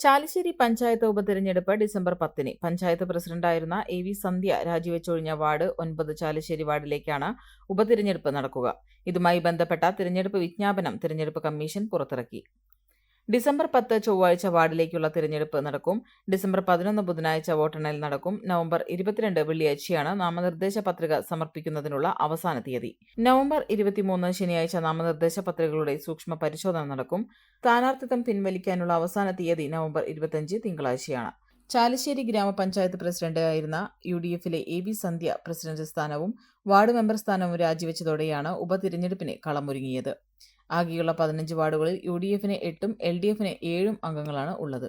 ചാലിശ്ശേരി പഞ്ചായത്ത് ഉപതെരഞ്ഞെടുപ്പ് ഡിസംബർ പത്തിന്. പഞ്ചായത്ത് പ്രസിഡന്റായിരുന്ന എ വി സന്ധ്യ രാജിവെച്ചൊഴിഞ്ഞ വാർഡ് ഒൻപത് ചാലിശ്ശേരി വാർഡിലേക്കാണ് ഉപതിരഞ്ഞെടുപ്പ് നടക്കുക. ഇതുമായി ബന്ധപ്പെട്ട തിരഞ്ഞെടുപ്പ് വിജ്ഞാപനം തിരഞ്ഞെടുപ്പ് കമ്മീഷൻ പുറത്തിറക്കി. ഡിസംബർ പത്ത് ചൊവ്വാഴ്ച വാർഡിലേക്കുള്ള തിരഞ്ഞെടുപ്പ് നടക്കും. ഡിസംബർ പതിനൊന്ന് ബുധനാഴ്ച വോട്ടെണ്ണൽ നടക്കും. നവംബർ ഇരുപത്തിരണ്ട് വെള്ളിയാഴ്ചയാണ് നാമനിർദ്ദേശ പത്രിക സമർപ്പിക്കുന്നതിനുള്ള അവസാന തീയതി. നവംബർ ഇരുപത്തിമൂന്ന് ശനിയാഴ്ച നാമനിർദ്ദേശ പത്രികകളുടെ സൂക്ഷ്മ പരിശോധന നടക്കും. സ്ഥാനാർത്ഥിത്വം പിൻവലിക്കാനുള്ള അവസാന തീയതി നവംബർ ഇരുപത്തിയഞ്ച് തിങ്കളാഴ്ചയാണ്. ചാലിശ്ശേരി ഗ്രാമപഞ്ചായത്ത് പ്രസിഡന്റ് ആയിരുന്ന യു ഡി എഫിലെ എ വി സന്ധ്യ പ്രസിഡന്റ് സ്ഥാനവും വാർഡ് മെമ്പർ സ്ഥാനവും രാജിവെച്ചതോടെയാണ് ഉപതിരഞ്ഞെടുപ്പിന് കളമൊരുങ്ങിയത്. ആകെയുള്ള പതിനഞ്ച് വാർഡുകളിൽ യു ഡി എഫിന് എട്ടും എൽ ഡി എഫിന് ഏഴും അംഗങ്ങളാണ് ഉള്ളത്.